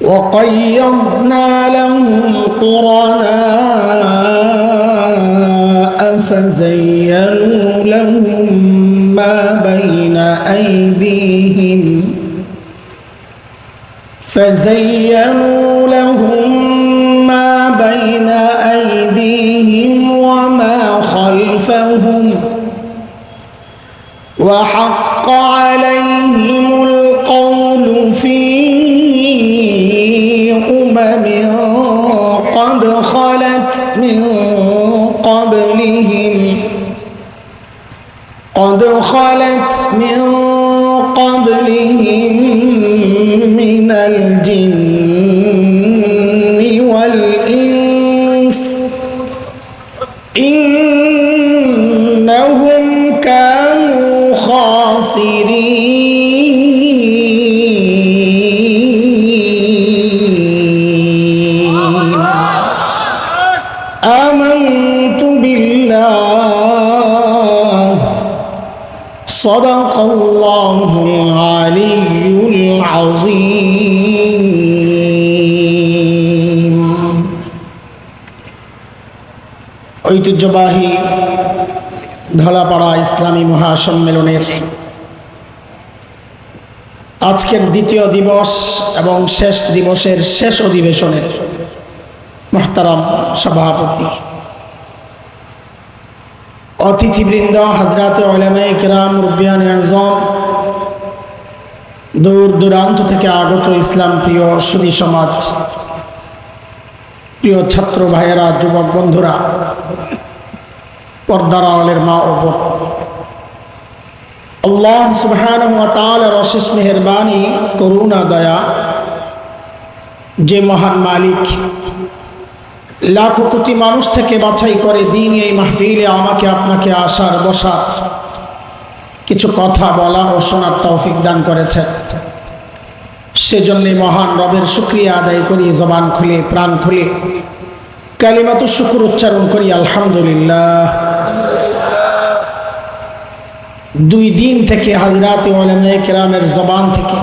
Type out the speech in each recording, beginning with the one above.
وقيضنا لهم قرناء فزينوا لهم ما بين أيديهم فزينوا قد خلت من قبلهم من الجن. ঐতিহ্যবাহী ধলাপাড়া ইসলামী মহাসম্মেলনের আজকের দ্বিতীয় দিবস এবং শেষ দিবসের শেষ অধিবেশনের মহতারাম সভাপতি। অতিথিবৃন্দ হাজরাত ওলামে কিরাম রুবিয়ান আজম, দূর দূরান্ত থেকে আগত ইসলাম প্রিয় সুদী সমাজ, প্রিয় ছাত্র ভাইয়েরা, যুবক বন্ধুরা পর্দার আলের মা ও বোন। আল্লাহ সুবহান অশেষ মেহেরবানি, করুণা, দয়া, যে মহান মালিক, লাখো কোটি মানুষ থেকে বাছাই করে দিন এই মাহফিলে আমাকে, আপনাকে আসার, বসার কিছু কথা বলা ও শোনার তৌফিক দান করেছেন। সেজন্যে মহান রবের শুক্রিয়া আদায় করি, জবান খুলে, প্রাণ খুলে কালিমাত শুকুর উচ্চারণ করি, আলহামদুলিল্লাহ। দুই দিন থেকে হাজরাত কেরামের জবান থেকে।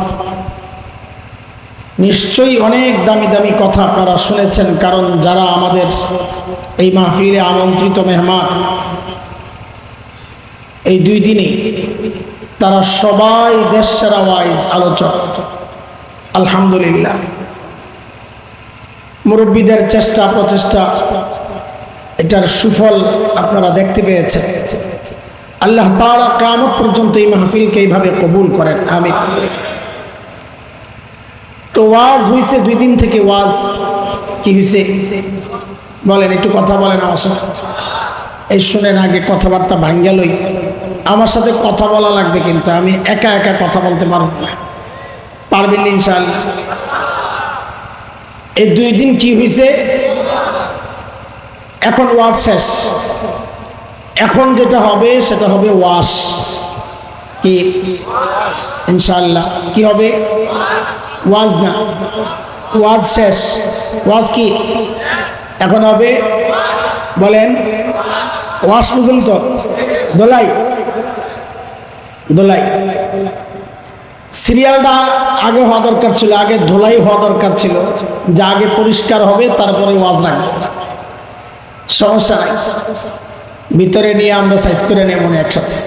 নিশ্চয়ই অনেক দামি দামি কথা আপনারা শুনেছেন, কারণ যারা আমাদের এই মাহফিলে আমন্ত্রিত মেহমান, এই দুই দিনে তারা সবাই দেশ সেরা ওয়াইজ আলোচক। আলহামদুলিল্লাহ। মুরব্বীদের চেষ্টা প্রচেষ্টা এটার সুফল আপনারা দেখতে পেয়েছেন। আল্লাহ তারা কামত পর্যন্ত এই মাহফিলকে এইভাবে কবুল করেন আমি তো ওয়াজ হয়েছে দুই দিন থেকে ওয়াজ। কি হয়েছে বলেন, একটু কথা বলেন আমার সাথে। এই শুনেন আগে কথাবার্তা ভাঙ্গালই আমার সাথে কথা বলা লাগবে কিন্তু, আমি একা একা কথা বলতে পারব না। পারবেন ইনশাআল্লাহ। এই দুই দিন কি হয়েছে এখন ওয়াজ শেষ। এখন যেটা হবে, সেটা হবে ওয়াশ কি? ইনশাল্লাহ কি হবে? ওয়াজ না। ওয়াজ শেষ। ওয়াজ কি? এখন হবে, বলেন, ওয়াজ পর্যন্ত। দোলাই। দোলাই। সিরিয়ালটা আগে হওয়া দরকার ছিল, আগে ধোলাই হওয়া দরকার ছিল। যা আগে পরিষ্কার হবে, তারপরে ওয়াজ রাখবে। সমস্যা ভিতরে নিয়ে আমরা সাইজ করে নেব একসাথে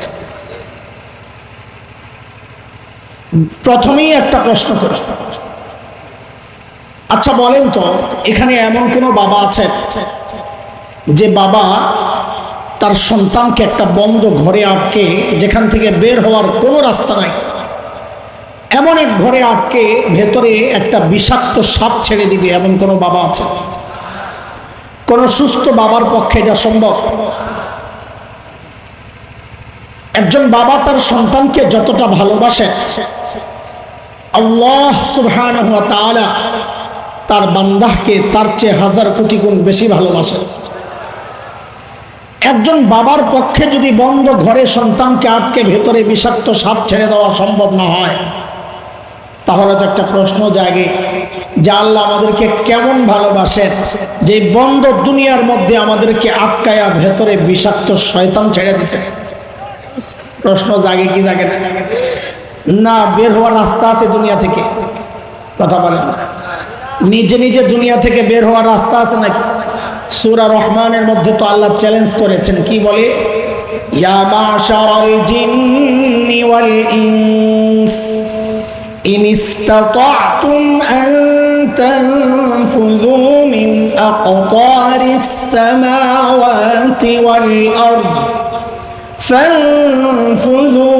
প্রথমেই একটা প্রশ্ন করি। আচ্ছা বলেন তো, এখানে এমন কোনো বাবা আছে যে বাবা তার সন্তানকে একটা বন্ধ ঘরে আটকে যেখান থেকে বের হওয়ার কোনো রাস্তা নাই, এমন এক ঘরে আটকে ভেতরে একটা বিষাক্ত সাপ ছেড়ে দিবে এমন কোনো বাবা আছে? কোন সুস্থ বাবার পক্ষে এটা সম্ভব? একজন বাবা তার সন্তানকে যতটা ভালোবাসে, আল্লাহ তাআলা তার বান্দাহকে তার চেয়ে হাজার কোটি গুণ বেশি ভালোবাসে। একজন বাবার পক্ষে যদি বন্ধ ঘরে সন্তানকে আটকে ভেতরে বিষাক্ত সাপ ছেড়ে দেওয়া সম্ভব না হয়, তাহলে তো একটা প্রশ্ন জাগে যে আল্লাহ আমাদেরকে কেমন ভালোবাসেন যে বন্ধ দুনিয়ার মধ্যে আমাদেরকে আটকায়া ভেতরে বিষাক্ত শয়তান ছেড়ে দিছে। প্রশ্ন জাগে কি জাগে না? না, বের হওয়ার রাস্তা আছে দুনিয়া থেকে। কথা বলেন। নিজে নিজে দুনিয়া থেকে বের হওয়ার রাস্তা আছে নাকি? সুরা রহমানের মধ্যে তো আল্লাহ চ্যালেঞ্জ করেছেন। কি বলে? আন فانفذوا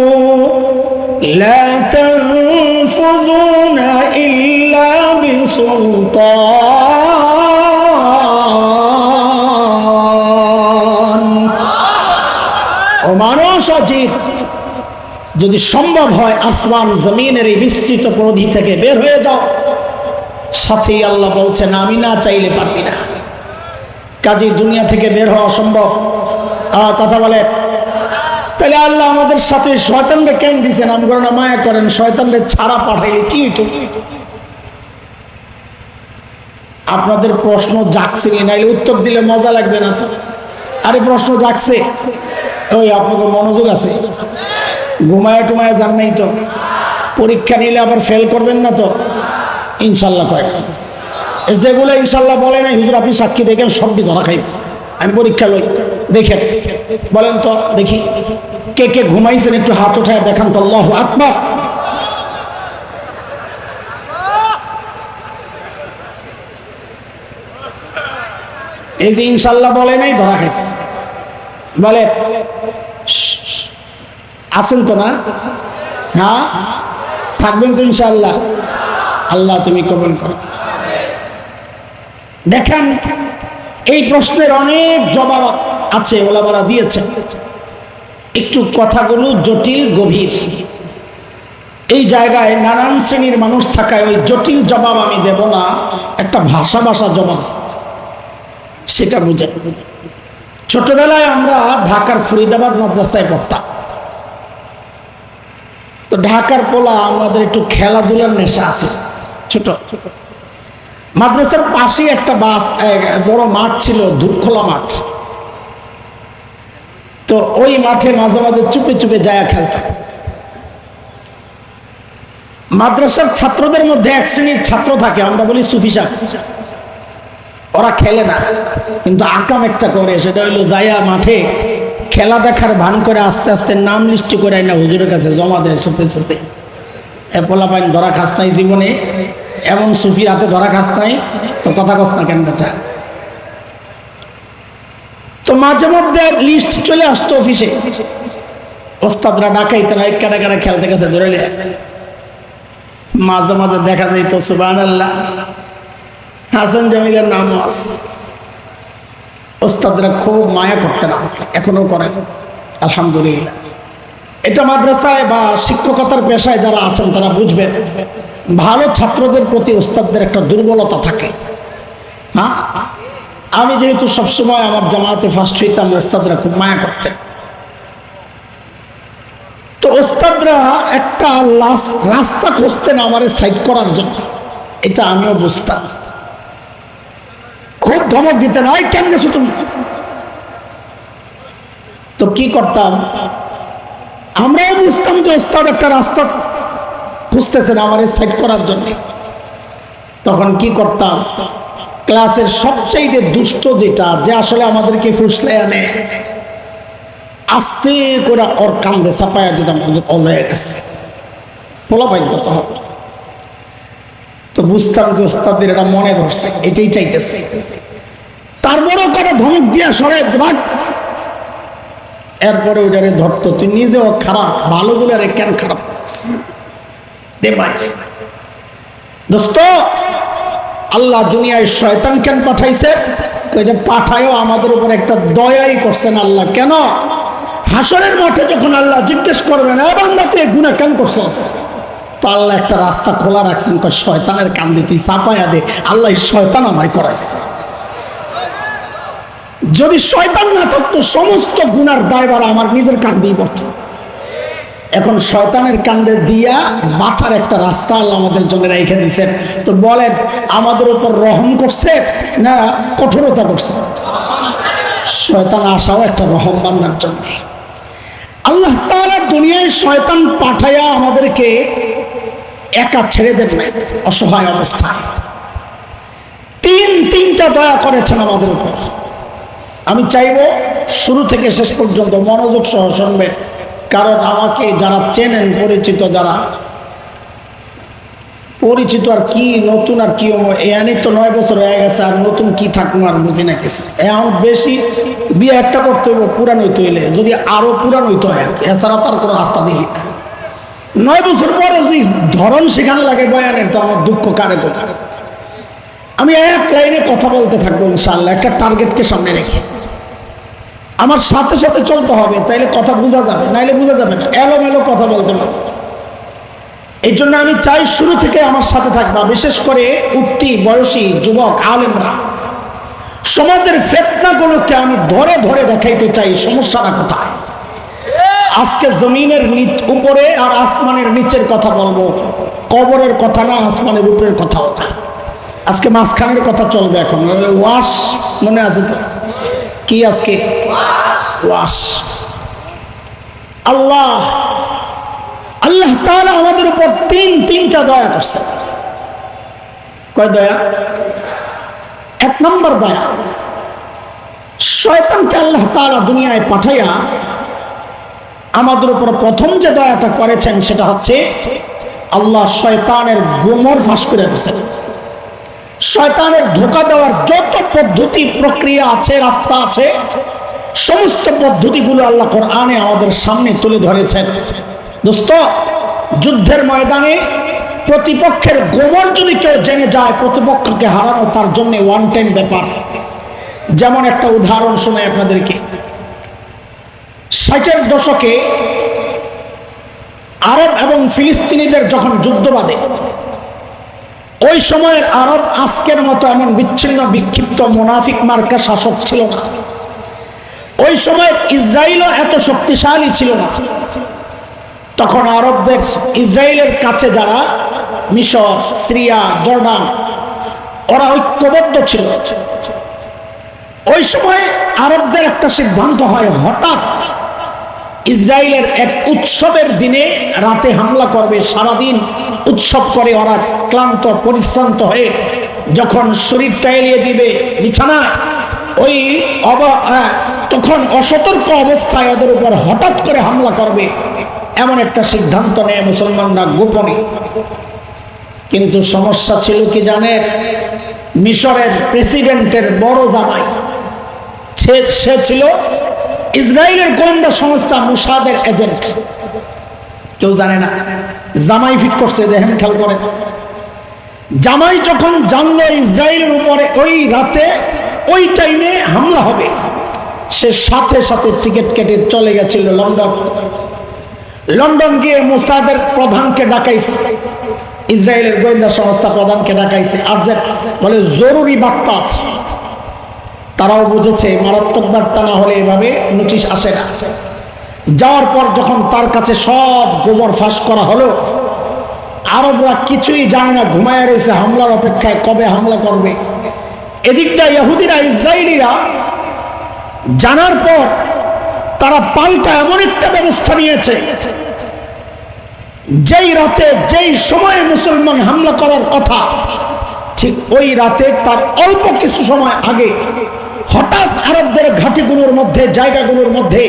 لا تنفذون إلا بسلطان ও মানুষ অজিত যদি সম্ভব হয় আসমান জমিনের এই বিস্তৃত পরিধি থেকে বের হয়ে যাও সাথেই আল্লাহ বলছেন আমি না চাইলে পারবি না কাজে দুনিয়া থেকে বের হওয়া সম্ভব আহ, কথা বলে তাহলে আল্লাহ আমাদের সাথে শয়তানরে কেন দিছেন? আমরা না মায়া করেন শয়তানরে ছাড়া পাঠাইলে কি আপনাদের প্রশ্ন জাগছে কি নাইলে উত্তর দিলে মজা লাগবে না তো। আরে প্রশ্ন জাগছে। ওই আপনাকে মনোযোগ আছে। ঘুমায় টুমায় যান নাই তো। পরীক্ষা নিলে আবার ফেল করবেন না তো। ইনশাল্লাহ কয়েক যেগুলো ইনশাল্লাহ বলে না হুজুর আপনি সাক্ষী দেখেন, সবটি ধরা খাইব। আমি পরীক্ষা লই। দেখেন, বলেন তো, দেখি, কে কে ঘুমাইছেন একটু হাত উঠায় দেখান তো, আল্লাহ আকবার। এই যে ইনশাল্লাহ বলে নাই, ধরা খাইছে। বলে আছেন তো না? হ্যাঁ থাকবেন তো ইনশাল্লাহ। আল্লাহ তুমি কবল করো। দেখেন, এই প্রশ্নের অনেক জবাব আছে, ওলামারা দিয়েছেন। একটু কথাগুলো জটিল, গভীর। এই জায়গায় নানান শ্রেণির মানুষ থাকায় ওই জটিল জবাব আমি দেব না, একটা ভাষা ভাষা জবাব। সেটা বুঝে। ছোটবেলায় আমরা ঢাকার ফরিদাবাদ মাদ্রাসায় পড়তাম। তো ঢাকার পোলা, আমাদের একটু খেলাধুলার নেশা আছে, ছোট। মাদ্রাসার পাশেই একটা বাস বড় মাঠ ছিল, ধূপখোলা মাঠ। তো ওই মাঠে মাঝে মাঝে চুপে চুপে যায় খেলতাম মাদ্রাসার ছাত্রদের মধ্যে এক শ্রেণির ছাত্র থাকে, আমরা বলি সুফি সাহেব ওরা খেলে না, কিন্তু আকাম একটা করে, সেটা হইল যাইয়া মাঠে খেলা দেখার ভান করে আস্তে আস্তে নাম লিস্টি করে না হুজুরের কাছে, জমা দেয় সুপে সুপে। এ পোলা পাইন ধরা খাস নাই জীবনে, এমন সুফির হাতে ধরা খাস নাই, তো কথা কস না কেন বেটা? তো মাঝে মধ্যে লিস্ট চলে আসতো অফিসে ওস্তাদরা ডাকাইতে না কাটা কাটা খেলতে গেছে, ধরে মাঝে মাঝে দেখা যাইতো সুবান আল্লাহ হাসান জামিলের নামও আছে। ওস্তাদরা খুব মায়া করতেন আমাকে, এখনও করেন। আলহামদুলিল্লাহ। এটা মাদ্রাসায় বা শিক্ষকতার পেশায় যারা আছেন, তারা বুঝবেন, ভালো ছাত্রদের প্রতি ওস্তাদদের একটা দুর্বলতা থাকে। হ্যাঁ? আমি যেহেতু সবসময় আমার জামাতে ফার্স্ট হইতাম, ওস্তাদরা খুব মায়া করতেন। তো ওস্তাদরা একটা রাস্তা খুঁজতেন আমার সাইড করার জন্য। এটা আমিও বুঝতাম। খুব ধমক দিতেন ওই কেন গেছো তুমি? তো কি করতাম? আমরাও বুঝতাম যে ওস্তাদ একটা রাস্তা খুঁজতেছেন আমার সাইড করার জন্য। তখন কি করতাম? ক্লাসের সবচাইতে দুষ্ট যেটা, যে আসলে আমাদেরকে ফুসলে আনে। আস্তে করে ওর কান্দে চাপাইয়া দিতাম অল হয়ে গেছে। পাইতো তখন। তো বুঝতাম যে ওস্তাদের এটা মনে ধরছে, এটাই চাইতেছে। তারপরেও করে ধমক দিয়া সরে, ভাগ! এরপরে ওইটারে ধরতো, তুই নিজেও খারাপ, ভালো বলে আরে কেন খারাপ? দে দোস্ত আল্লাহ দুনিয়ায় শয়তান কেন পাঠাইছে? পাঠায়ও আমাদের উপর একটা দয়াই করছেন আল্লাহ। কেন? হাসরের মাঠে যখন আল্লাহ জিজ্ঞেস করবেন, এ বান্দা তুই গুণা কেন করছস? তো আল্লাহ একটা রাস্তা খোলা রাখছেন শয়তানের কান্দে, তুই চাপাইয়া দে। আল্লাহ শয়তান আমায় করাইছে। যদি শয়তান না থাকতো, সমস্ত গুনার দায়বার আমার নিজের কান্দেই পড়তো। এখন শয়তানের কাণ্ডে দিয়া বাঁচার একটা রাস্তা আল্লাহ আমাদের জন্য রেখে দিচ্ছেন তো বলেন, আমাদের উপর রহম করছে না কঠোরতা করছে? শয়তান আসাও একটা রহম বান্দার জন্য। আল্লাহ তাআলা দুনিয়ায় শয়তান পাঠাইয়া আমাদেরকে একা ছেড়ে নাই, অসহায় অবস্থায়। তিন, তিনটা দয়া করেছেন আমাদের উপর। আমি চাইব শুরু থেকে শেষ পর্যন্ত মনোযোগ সহ শুনবেন। কারণ আমাকে যারা চেনেন, পরিচিত যারা, পরিচিত আর কি, নতুন আর কি এখানে তো নয় বছর হয়ে গেছে, আর নতুন কি থাকব আর বুঝি না কিছু। এখন বেশি বিয়ে একটা করতে হইব, পুরান হইতে হইলে, যদি আরও পুরান হইতে হয় আর কি এছাড়া তার কোনো রাস্তা দেখি। নয় বছর পরে যদি ধরন সেখানে লাগে বয়ানের, তো আমার দুঃখ কারে কারে আমি এক লাইনে কথা বলতে থাকব ইনশাল্লাহ একটা টার্গেটকে সামনে রেখে। আমার সাথে সাথে চলতে হবে, তাইলে কথা বোঝা যাবে, নাইলে বোঝা যাবে না। এলোমেলো কথা বলতে পারব এই জন্য আমি চাই শুরু থেকে আমার সাথে থাকবা, বিশেষ করে উঠতি বয়সী যুবক আলেমরা। সমাজের ফেতনাগুলোকে আমি ধরে ধরে দেখাইতে চাই, সমস্যাটা কোথায়? আজকে জমিনের নিচ উপরে আর আসমানের নিচের কথা বলব। কবরের কথা না, আসমানের উপরের কথাও না। আজকে মাঝখানের কথা চলবে এখন। ওয়াশ মনে আছে তো? কি আজকে? আল্লাহ আল্লাহ তাআলা আমাদের উপর তিন, তিনটা দয়া করছে। কয় দয়া? এক নম্বর দয়া, শয়তানকে আল্লাহ তাআলা দুনিয়ায় পাঠাইয়া আমাদের উপর প্রথম যে দয়াটা করেছেন সেটা হচ্ছে আল্লাহ শয়তানের গোমর ফাঁস করে দিয়েছেন। শয়তানের ধোকা দেওয়ার যত পদ্ধতি, প্রক্রিয়া আছে, রাস্তা আছে, সমস্ত পদ্ধতিগুলো আল্লাহ কোরআনে আমাদের সামনে তুলে ধরেছেন। দোস্ত, যুদ্ধের ময়দানে প্রতিপক্ষের গোমর যদি কেউ জেনে যায়, প্রতিপক্ষকে হারানো তার জন্য ওয়ান টাইম ব্যাপার। যেমন একটা উদাহরণ শোনাই আপনাদেরকে। ষাটের দশকে আরব এবং ফিলিস্তিনিদের যখন যুদ্ধ বাঁধে ওই সময়ের আরব আজকের মতো এমন বিচ্ছিন্ন, বিক্ষিপ্ত মোনাফিক মার্কা শাসক ছিল না। ওই সময় ইসরায়েলও এত শক্তিশালী ছিল না। তখন আরবদের ইসরায়েলের কাছে যারা মিশর, সিরিয়া, জর্ডান, ওরা ঐক্যবদ্ধ ছিল। ওই সময় আরবদের একটা সিদ্ধান্ত হয়, হঠাৎ ইসরায়েলের এক উৎসবের দিনে রাতে হামলা করবে, সারাদিন উৎসব করে ওরা ক্লান্ত, পরিশ্রান্ত হয়ে যখন শরীরটা এলিয়ে দিবে বিছানায়, ওই তখন অসতর্ক অবস্থায় ওদের উপর হঠাৎ করে হামলা করবে। এমন একটা সিদ্ধান্ত নেয় মুসলমানরা গোপনে। কিন্তু সমস্যা ছিল কি জানে? মিশরের প্রেসিডেন্টের বড় জামাই সে ছিল ইসরায়েলের গোয়েন্দা সংস্থা মুসাদের এজেন্ট। কেউ জানে না। জামাই ফিট করছে, দেখেন খেয়াল করে জামাই যখন জানলো ইসরায়েলের উপরে ওই রাতে ওই টাইমে হামলা হবে, সে সাথে সাথে টিকিট কেটে চলে গেছিল লন্ডন। লন্ডন গিয়ে মুসাদের প্রধানকে ডাকাইছে। ইসরায়েলের গোয়েন্দা সংস্থা প্রধানকে ডাকাইছে। আর যে বলে, জরুরি বার্তা আছে। তারাও বুঝেছে, মারাত্মক বার্তা না হলে এভাবে নোটিশ আসে না। যাওয়ার পর যখন তার কাছে সব গোবর ফাঁস করা হলো, আরবরা কিছুই জানে না, ঘুমায় রয়েছে, হামলার অপেক্ষায় কবে হামলা করবে। এদিকটা ইহুদিরা ইসরায়েলিরা জানার পর তারা পাল্টা এমন একটা ব্যবস্থা নিয়েছে, যেই রাতে, যেই সময়ে মুসলমান হামলা করার কথা, ঠিক ওই রাতে তার অল্প কিছু সময় আগে হঠাৎ আরবদের ঘাটিগুলোর মধ্যে, জায়গাগুলোর মধ্যে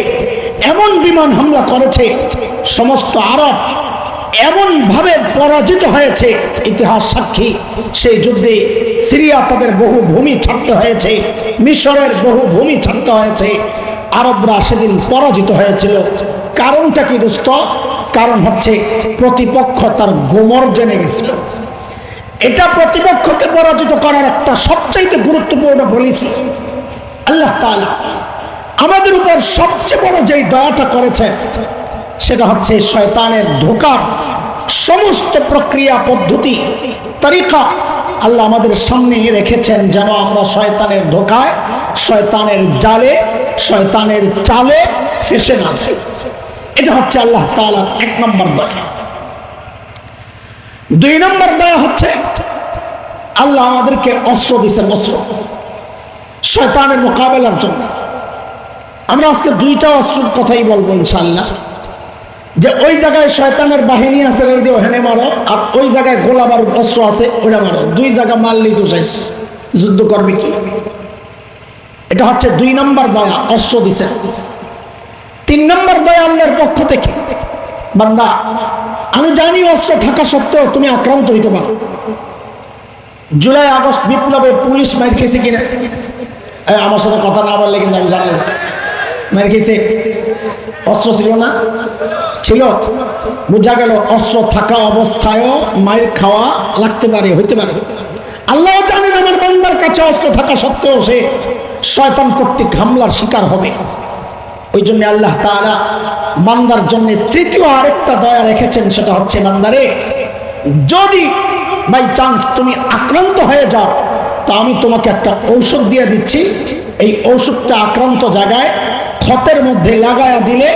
এমন বিমান হামলা করেছে, সমস্ত আরব এমন ভাবে পরাজিত হয়েছে, ইতিহাস সাক্ষী, সেই যুদ্ধে সিরিয়া তাদের বহু ভূমি ছাড়তে হয়েছে, মিশরের বহু ভূমি ছাড়তে হয়েছে, আরবরা সেদিন পরাজিত হয়েছিল। কারণটা কি দোস্ত? কারণ হচ্ছে প্রতিপক্ষ তার গোমর জেনে গেছিল। এটা প্রতিপক্ষকে পরাজিত করার একটা সবচাইতে গুরুত্বপূর্ণ বলেছি আল্লাহ আমাদের উপর সবচেয়ে বড় যেই দয়াটা করেছেন, সেটা হচ্ছে শয়তানের ধোকার সমস্ত প্রক্রিয়া, পদ্ধতি, তরিকা আল্লাহ আমাদের সামনে রেখেছেন যেন আমরা শয়তানের ধোকায়, শয়তানের জালে, শয়তানের চালে ফেসে না যাই। এটা হচ্ছে আল্লাহ তাআলার এক নম্বর দয়া। দুই নম্বর দয়া হচ্ছে আল্লাহ আমাদেরকে অস্ত্র দিচ্ছেন অস্ত্র। শয়তানের মোকাবেলার জন্য। আমরা আজকে দুইটা অস্ত্রের কথাই বলব ইনশাল্লাহ যে ওই জায়গায় শয়তানের বাহিনী আছে, রেডি দিয়ে ওখানে মারো, আর ওই জায়গায় গোলা বারুদ অস্ত্র আছে ওটা মারো। দুই জায়গা মারলেই তো শেষ। যুদ্ধ করবে কি? এটা হচ্ছে দুই নম্বর দয়া, অস্ত্র দিছে। তিন নম্বর দয়া আল্লাহর পক্ষ থেকে, বান্দা, আমি জানি অস্ত্র থাকা সত্ত্বেও তুমি আক্রান্ত হইতে পারো। জুলাই আগস্ট বিপ্লবে পুলিশ মার খেয়েছে কিনা? আমার সাথে কথা না বললে কিন্তু আমি জানি মেরে খেয়েছে। অস্ত্র ছিল না? ছিল। বোঝা গেল, অস্ত্র থাকা অবস্থায়ও মায়ের খাওয়া লাগতে পারে, হইতে পারে। আল্লাহ জানেন আমার বান্দার কাছে অস্ত্র থাকা সত্ত্বেও সে শয়তান কর্তৃক হামলার শিকার হবে। ওই জন্য আল্লাহ তাআলা বান্দার জন্য তৃতীয় আরেকটা দয়া রেখেছেন, সেটা হচ্ছে বান্দারে, যদি বাই চান্স তুমি আক্রান্ত হয়ে যাও তা আমি তোমাকে একটা ঔষধ দিয়ে দিচ্ছি। এই ঔষধটা আক্রান্ত জায়গায় ক্ষতের মধ্যে লাগায়া দিলে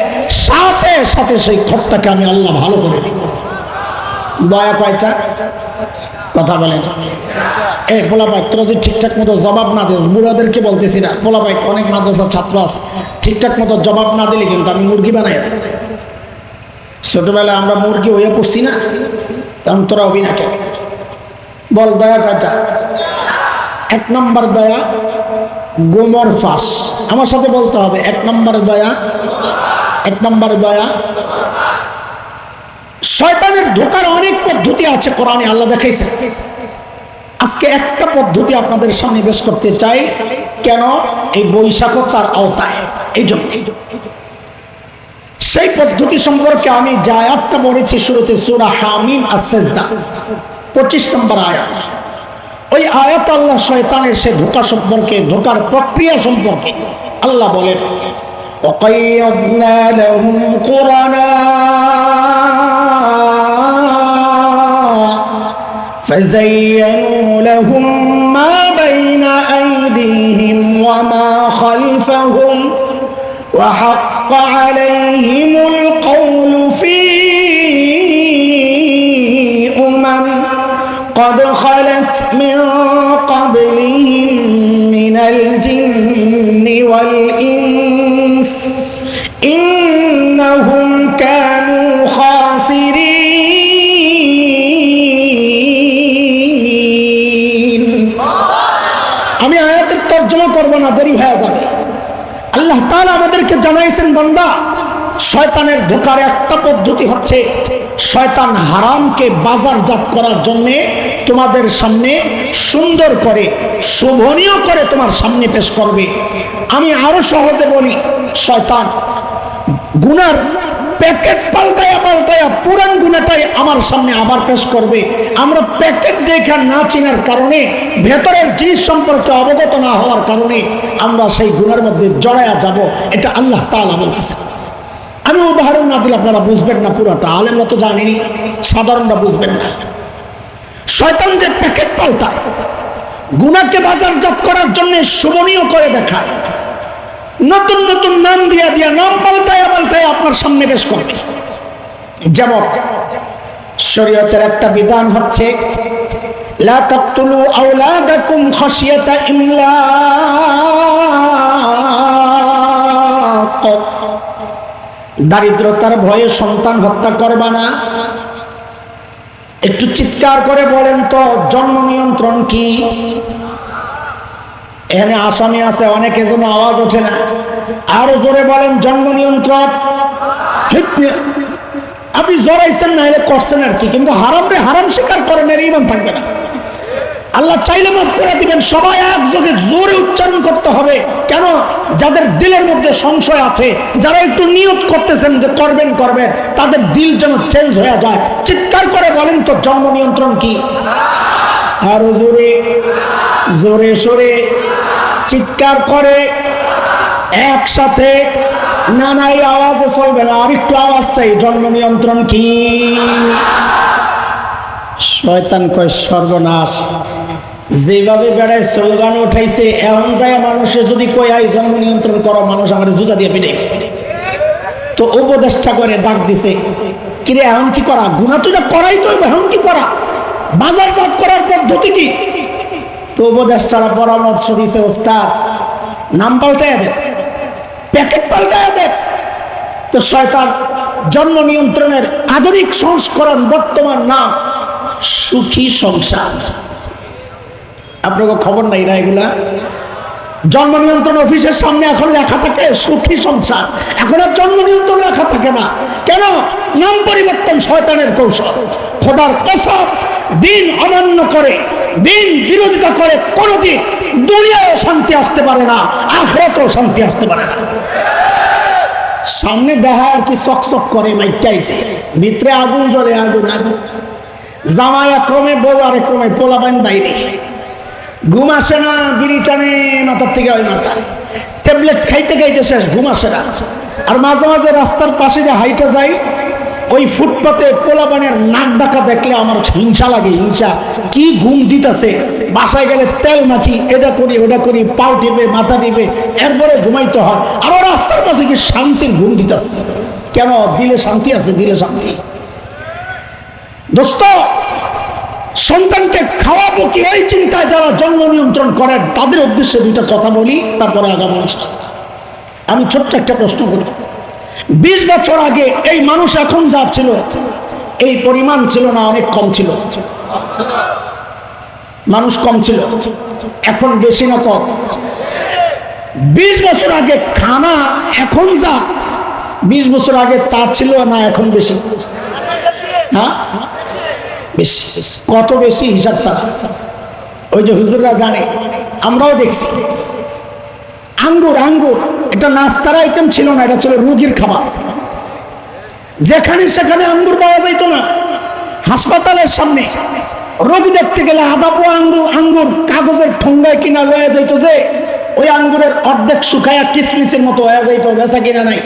সাথে সাথে সেই ক্ষতটাকে আমি আল্লাহ ভালো করে দিব। দয়া কয়টা কথা বলেন। এই পোলাপাই তোরা যদি ঠিকঠাক মতো জবাব না দিস, বুড়াদেরকে বলতেছি না। পোলাপাই অনেক মাদ্রাসার ছাত্র আছে। ঠিকঠাক মতো জবাব না দিলে কিন্তু আমি মুরগি বানাই। ছোটবেলায় আমরা মুরগি হয়ে পড়ছি না, তখন তোরা কেন? বল, দয়া কয়টা এক নম্বর দয়া গোমর ফাঁস। আমার সাথে বলতে হবে, এক নম্বর দয়া, এক নম্বর দয়া। শয়তানের ঢোকার অনেক পদ্ধতি আছে, কোরআনে আল্লাহ দেখাইছে। আজকে একটা পদ্ধতি আপনাদের সামনে বেশ করতে চাই, কেন? এই বৈশাখতার আওতায়, এই জন্য। সেই পদ্ধতি সম্পর্কে আমি যে আয়াতটা পড়েছি শুরুতে সুরা হামিম আর সেজদা পঁচিশ নম্বর আয়াত। ওই আয়াত আল্লাহ শয়তানের সে ধোকা সম্পর্কে ধোকার প্রক্রিয়া সম্পর্কে আল্লাহ বলেন وقيضنا لهم قرناء فزينوا لهم ما بين أيديهم وما خلفهم وحق عليهم القول من قبلهم من الجن والإنس إنهم كانوا خاسرين আমি আয়াতের তর্জমা করব না দেরি হয়ে যাবে আল্লাহ তাআলা আমাদেরকে জানাইছেন বান্দা শয়তানের ঢোকার একটা পদ্ধতি হচ্ছে শয়তান হারামকে বাজারজাত করার জন্য তোমাদের সামনে সুন্দর করে, শোভনীয় করে তোমার সামনে পেশ করবে। আমি আরও সহজে বলি, শয়তান, গুনার প্যাকেট পাল্টায়া পাল্টায়া পুরান গুণাটাই আমার সামনে আবার পেশ করবে। আমরা প্যাকেট দেখা না চেনার কারণে, ভেতরের জিনিস সম্পর্কে অবগত না হওয়ার কারণে আমরা সেই গুণের মধ্যে জড়ায়া যাব, এটা আল্লাহ তাআলা বলতেছে আমি উদাহরণ না দিলে আপনারা বুঝবেন না, পুরোটা। আলেমরা তো জানেনি, সাধারণরা বুঝবেন না। শয়তান যে প্যাকেট পাল্টায় গুণাকে বাজারজাত করার জন্য শোভনীয় করে দেখায়। নতুন নতুন নাম দিয়া দিয়া নাম পাল্টায় পাল্টায় আপনার সামনে বেশ করবে। যেমন, শরীয়তের একটা বিধান হচ্ছে, লা দারিদ্রতার ভয়ে সন্তান হত্যা করবা না। একটু চিৎকার করে বলেন তো, জন্ম নিয়ন্ত্রণ কি? এখানে আসামি আছে, অনেকে যেন আওয়াজ ওঠে না। আরও জোরে বলেন, জন্ম নিয়ন্ত্রণ? আপনি জোরাইছেন না এটা করছেন আর কি, কিন্তু হারামে হারাম স্বীকার করেন, এর ইমান থাকবে না। আল্লাহ চাইলে মাফ করে দিবেন। সবাই একযোগে জোরে উচ্চারণ করতে হবে, কেন? যাদের দিলের মধ্যে সংশয় আছে, যারা একটু নিয়ত করতেছেন যে করবেন করবেন, তাদের দিল যেন চেঞ্জ হয়ে যায়। চিৎকার করে বলেন তো, জন্ম নিয়ন্ত্রণ কি? আরও জোরে জোরে সোরে। চিৎকার করে একসাথে না না এই আওয়াজে চলবে না, আর একটু আওয়াজ চাই, জন্ম নিয়ন্ত্রণ কি? শয়তান কয় সর্বনাশ। যেভাবে বেড়ায় স্লোগান উঠাইছে এমন যায় মানুষে যদি কই আই জন্ম নিয়ন্ত্রণ করো, মানুষ আমার জুতা দিয়ে পিটে তো উপদেষ্টা করে ডাক দিছে, কিরে, এখন কি করা? গুণা তো করাই তো এখন কি করা? বাজার বাজারজাত করার পদ্ধতি কি? তো উপদেষ্টারা পরামর্শ দিছে, ওস্তাদ, নাম পাল্টায় দেন, প্যাকেট পাল্টায় দেন। তো শয়তান জন্ম নিয়ন্ত্রণের আধুনিক সংস্করণ বর্তমান নাম সুখী সংসার। আপনাকে খবর নাই না এগুলা? জন্ম নিয়ন্ত্রণ অফিসের সামনে এখন লেখা থাকে, সুখী সংসার। এখন আর জন্ম নিয়ন্ত্রণ লেখা থাকে না। কেন? নাম পরিবর্তন শয়তানের কৌশল। খোদার কসম, দিন অমান্য করে, দিন বিরোধিতা করে কোনোদিন দুনিয়ায় শান্তি আসতে পারে না, আখরাতেও শান্তি আসতে পারে না। সামনে দেখা আর কি চকচক করে মাইটাইছে ভিতরে আগুন জ্বলে, আগুন আগুন। জামাই ক্রমে বউ, আরে ক্রমে পোলাবান বাইরে। ঘুম আসে না, বিড়ি টানে, মাথার থেকে ওই মাথায় ট্যাবলেট খাইতে খাইতে শেষ, ঘুম আসে না। আর মাঝে মাঝে রাস্তার পাশে যে হাইটা যাই, ওই ফুটপাতে পোলাবানের নাক ডাকা দেখলে আমার হিংসা লাগে, হিংসা। কি ঘুম দিতেছে? বাসায় গেলে তেল মাখি, এটা করি, ওটা করি, পাও টিপে, মাথা টিপে, এরপরে ঘুমাইতে হয়। আবার রাস্তার পাশে কি শান্তির ঘুম দিতেছে? কেন? দিলে শান্তি আছে, দিলে শান্তি। দোস্ত সন্তানকে খাওয়াবো কি? এই চিন্তায় যারা জন্ম নিয়ন্ত্রণ করেন, তাদের উদ্দেশ্যে দুইটা কথা বলি, তারপরে আগামী। আমি ছোট্ট একটা প্রশ্ন করি। বিশ বছর আগে এই মানুষ এখন যা ছিল, এই পরিমাণ ছিল না, অনেক কম ছিল। মানুষ কম ছিল। এখন বেশি না কম। বিশ বছর আগে খানা এখন যা, বিশ বছর আগে তা ছিল না, এখন বেশি। হ্যাঁ? বেশি। কত বেশি হিসাব ছাড়া? ওই যে হুজুররা জানে, আমরাও দেখছি। আঙ্গুর আঙ্গুর, এটা নাস্তার আইটেম ছিল না, এটা ছিল রুগীর খাবার। যেখানে সেখানে আঙ্গুর পাওয়া যাইত না। হাসপাতালের সামনে রোগী দেখতে গেলে আধা আঙ্গুর আঙ্গুর কাগজের ঠোঙ্গায় কিনা লয়ে যাইতো যে, ওই আঙ্গুরের অর্ধেক শুকায়া কিসমিসের মতো হয়ে যাইতো, বেচা কিনা নাই।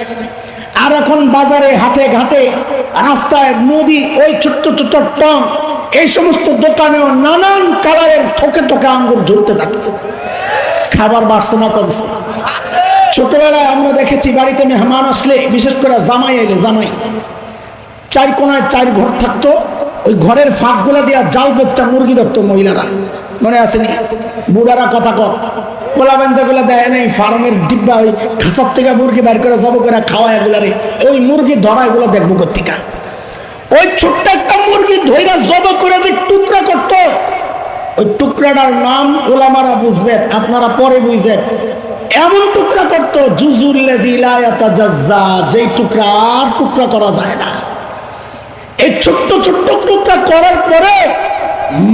আর এখন বাজারে হাটে ঘাটে, রাস্তায় নদী, ওই ছোট্ট ছোট্ট টং, এই সমস্ত দোকানেও নানান কালারের থোকে থোকে আঙ্গুর ঝুলতে থাকে খাবার বাড়ছে না কমছে। ছোটবেলায় আমরা দেখেছি বাড়িতে মেহমান আসলে, বিশেষ করে জামাই এলে, জামাই। চার কোনায় চার ঘর থাকতো, ওই ঘরের ফাঁকগুলো দিয়া জাল বেচটা মুরগি ধরতো মহিলারা। মনে আসেনি বুড়ারা কথা কর গোলা বেঁধেগুলো দেয় নেই, ফার্মের ডিব্বা ওই খাঁচার থেকে মুরগি বের করে যাব করে খাওয়া এগুলারে ওই মুরগি ধরা এগুলো দেখব কর্তিকা ওই ছোট্ট একটা মুরগি ধৈরা জব করে যে টুকরা করতো, ওই টুকরাটার নাম ওলামারা বুঝবেন, আপনারা পরে বুঝবেন এমন টুকরা করতো জুজুল্লে দিলায়াতা জাজ্জা যেই টুকরা আর টুকরা করা যায় না। এই ছোট্ট ছোট্ট টুকরা করার পরে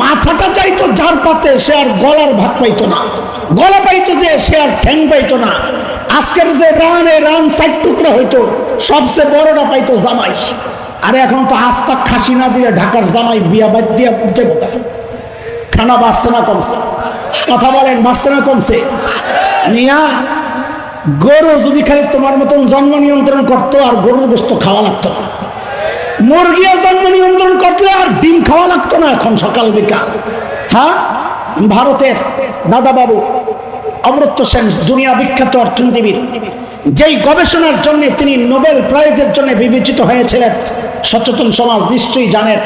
মাথাটা চাইতো যার পাতে সে আর গলার ভাত পাইতো না। গলা পাইতো যে সে আর ঠ্যাং পাইতো না। আজকের যে রান এই রান সাইড টুকরা হইতো, সবচেয়ে বড়টা পাইতো জামাই। আরে এখন তো আস্তা খাসি না দিলে ঢাকার জামাই বিয়া বাদ দিয়া খানা বাড়ছে না কমছে। কথা বলেন, বাড়ছে না কমছে? মিয়া, গরু যদি খালি তোমার মতন জন্ম নিয়ন্ত্রণ করতো আর গরুর গোস্ত খাওয়া লাগতো না। মুরগিও জন্ম নিয়ন্ত্রণ করলে আর ডিম খাওয়া লাগতো না এখন সকাল বিকাল। হ্যাঁ? ভারতের দাদা বাবু অমৃত্য সেন দুনিয়া বিখ্যাত অর্থনীতিবিদ, যেই গবেষণার জন্য তিনি নোবেল প্রাইজের জন্য বিবেচিত হয়েছিলেন, সচেতন সমাজ নিশ্চয়ই জানেন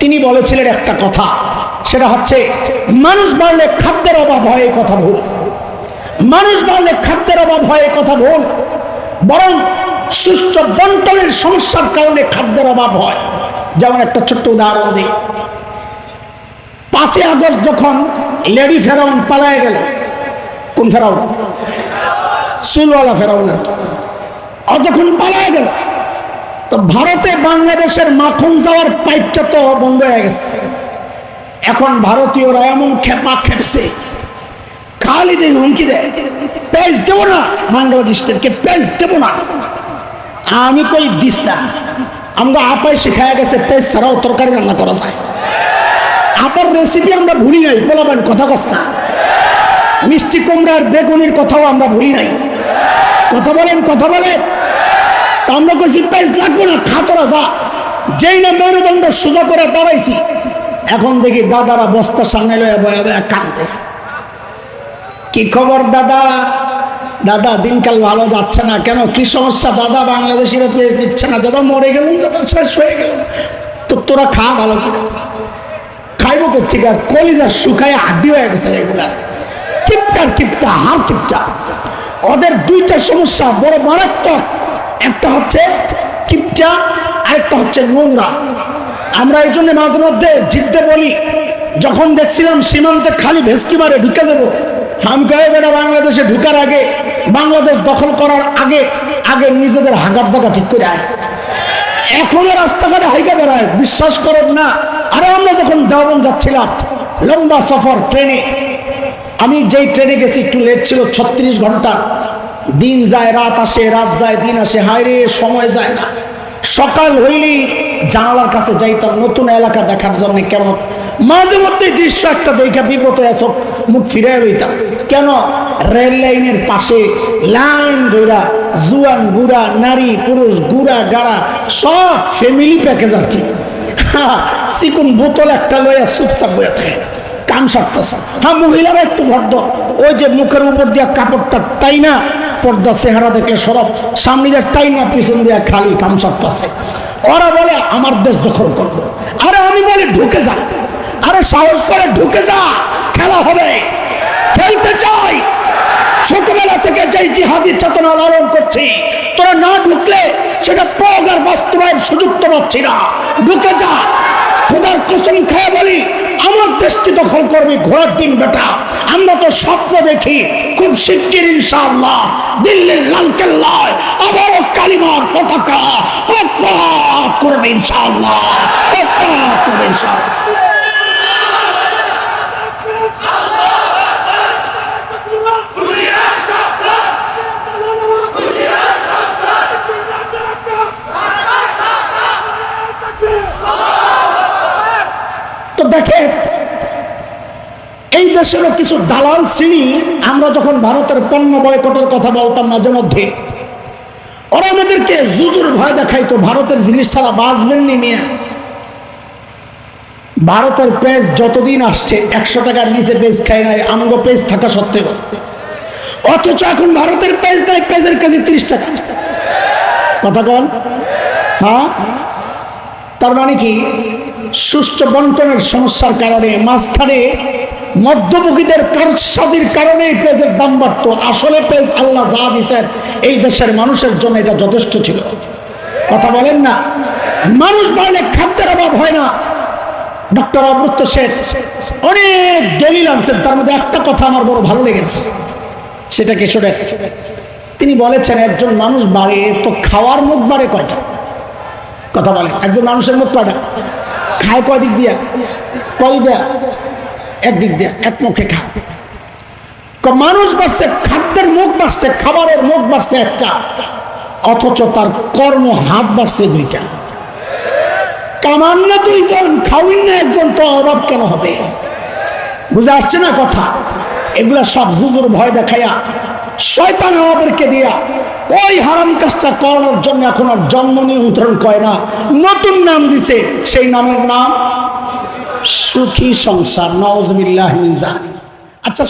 তিনি বলেছিলেন একটা কথা, সেটা হচ্ছে, মানুষ বাড়লে খাদ্যের অভাব হয় কথা ভুল। মানুষ বাড়লে খাদ্যের অভাব হয় কথা ভুল। বরং সুস্থ বন্টনের সমস্যার কারণে খাদ্যের অভাব হয়। যেমন একটা ছোট্ট উদাহরণ দিই। পাঁচই আগস্ট যখন লেডি ফেরাউন পালায় গেল, কোন ফেরাউন? চুলওয়ালা ফেরাউন আর যখন পালায় গেল, তো ভারতে বাংলাদেশের মাখন যাওয়ার পাইপটা তো বন্ধ হয়ে গেছে। এখন ভারতীয়রা এমন খেপা খেপছে। খালি দেয় হুমকি দেয়। পেজ দেবো না, বাংলাদেশদেরকে পেজ দেবো না। আমি কই দিস না আমরা আপাই শেখায় গেছে পেজ ছাড়াও তরকারি রান্না করা যায়। আপার রেসিপি আমরা ভুলি নাই বলাবেন কথা কস্তা মিষ্টি কুমড়ার বেগুনির কথাও আমরা ভুলি নাই। কথা বলেন কথা বলেন। আমরা কইছি পেজ লাগবো না খাতরা যা। যেই না মেরুদণ্ড সোজা করে দাঁড়াইছি, এখন দেখি দাদারা বস্তা সামনে লয়ে বয়ে বয়ে কান্দে কি খবর, দাদা? দাদা, দিনকাল ভালো যাচ্ছে না কেন? কি সমস্যা? দাদা, বাংলাদেশিরা পেজ দিচ্ছে না। দাদা, মরে গেলুম, দাদা, শেষ হয়ে গেল তো তোরা খা ভালো করে। খাইব কোথেকে কলিজা শুকায় হাড্ডি হয়ে গেছে এগুলা। কিপটার কিপটা হার কিপটা। ওদের দুইটা সমস্যা, বড় মারাত্মক। একটা হচ্ছে কিপটা, আরেকটা হচ্ছে নোংরা। আমরা এই জন্য মাঝে মধ্যে জিততে বলি, যখন দেখছিলাম সীমান্তে খালি ভেসকি মারে ঢুকে যাব। আমি কয়ে বেটা বাংলাদেশে ঢুকার আগে বাংলাদেশ দখল করার আগে আগে নিজেদের হাগার জায়গা ঠিক করে আয়। এখনও রাস্তাঘাটে হাইকা বেড়ায়, বিশ্বাস করেন না। আরে আমরা যখন দেওয়ান যাচ্ছিলাম, লম্বা সফর ট্রেনে, আমি যেই ট্রেনে গেছি, একটু লেট ছিল, ছত্রিশ ঘণ্টা। দিন যায়, রাত আসে, রাত যায়, দিন আসে হায়রে সময় যায় না। সকাল হইলেই জানালার কাছে যাইতাম, নতুন এলাকা দেখার জন্য কেমন মাঝে মধ্যে দৃশ্য একটা দেখা বিপদ এত মুখ ফিরে রইতাম কেন? রেল লাইনের পাশে লাইন ধরা জুয়ান গুড়া নারী পুরুষ গুড়া গাড়া সব ফ্যামিলি প্যাকেজ আর কি। হ্যাঁ, চিকুন বোতল একটা লইয়া চুপচাপ বয়ে থাকে। কাম সারতেছে। হ্যাঁ মহিলারা একটু ভদ্র। ওই যে মুখের উপর দিয়া কাপড়টা টাইনা পর্দা চেহারা দেখে সরব। সামনে দিয়ে টাইনা পিছন দিয়া খালি কাম সারতেছে। ওরা বলে আমার দেশ দখল করব আরে আমি বলি ঢুকে যা। আরে সাহস করে ঢুকে যা, খেলা হবে। খেলতে চাই। ছোটবেলা থেকে যেই জিহাদি চেতনা লালন করছি, তোরা না ঢুকলে সেটা প্রয়োগ আর বাস্তবায়ন সুযোগ তো পাচ্ছি না। ঢুকে যা। খোদার কসম খেয়ে বলি, আমার দেশকে দখল করবি ঘোরার দিন বেটা। আমরা তো স্বপ্ন দেখি, খুব শিগগির ইনশাআল্লাহ। দিল্লির লালকেল্লায় আবারও কালিমার পতাকা প্রত্যাহার করবে ইনশাআল্লাহ। প্রত্যাহার করবে ইনশাআল্লাহ। তো দেখে, এই দেশেরও কিছু দালাল শ্রেণি আমরা যখন ভারতের পণ্য বয়কটের কথা বলতাম মাঝে মধ্যে, ওরা আমাদেরকে জুজুর ভয় দেখাইতো, ভারতের জিনিস ছাড়া বাঁচবেন নি নিয়ে ভারতের পেজ যতদিন আসছে, একশো টাকার নিচে পেজ খায় নাই, আমগো পেজ থাকা সত্ত্বেও। অথচ এখন ভারতের পেজ দেয় পেজের কেজি ত্রিশ টাকা। কথা কন। হ্যাঁ? তার মানে কি? সুষ্ঠু বন্টনের সমস্যার কারণে, মাঝখানে মধ্যভোগীদের কারসাজির কারণে পেজের দাম বাড়তো। আসলে পেজ আল্লাহ যা দিছেন এই দেশের মানুষের জন্য এটা যথেষ্ট ছিল। কথা বলেন না। মানুষ বাড়লে খাদ্যের অভাব হয় না। ডক্টর অমৃত শেখ অনেক দলিল আনছেন, তার মধ্যে একটা কথা আমার বড় ভালো লেগেছে। সেটা কি শোনেন? তিনি বলেছেন, একজন মানুষ বাড়ে তো খাওয়ার মুখ বাড়ে কয়টা? কথা বলে একজন মানুষের মুখ কয়টা? খায় কয় দিক দিয়া? কয় দিয়া? একদিক দিয়া, এক মুখে খায় মানুষ বাড়ছে, খাদ্যের মুখ বাড়ছে, খাবারের মুখ বাড়ছে একটা। অথচ তার কর্ম হাত বাড়ছে দুইটা। কামান না দুইজন, খাওয়ান না একজন, তো অভাব কেন হবে? বুঝে আসছে না কথা? এগুলা সব জুজুর ভয় দেখাইয়া, শয়তান আমাদেরকে দিয়া ওই হারাম কাজটা করানোর জন্য এখন আর জন্ম নিয়ন্ত্রণ করে না। নতুন নাম দিছে, সেই নামের নাম সুখী সংসার নওয়াজ আচ্ছা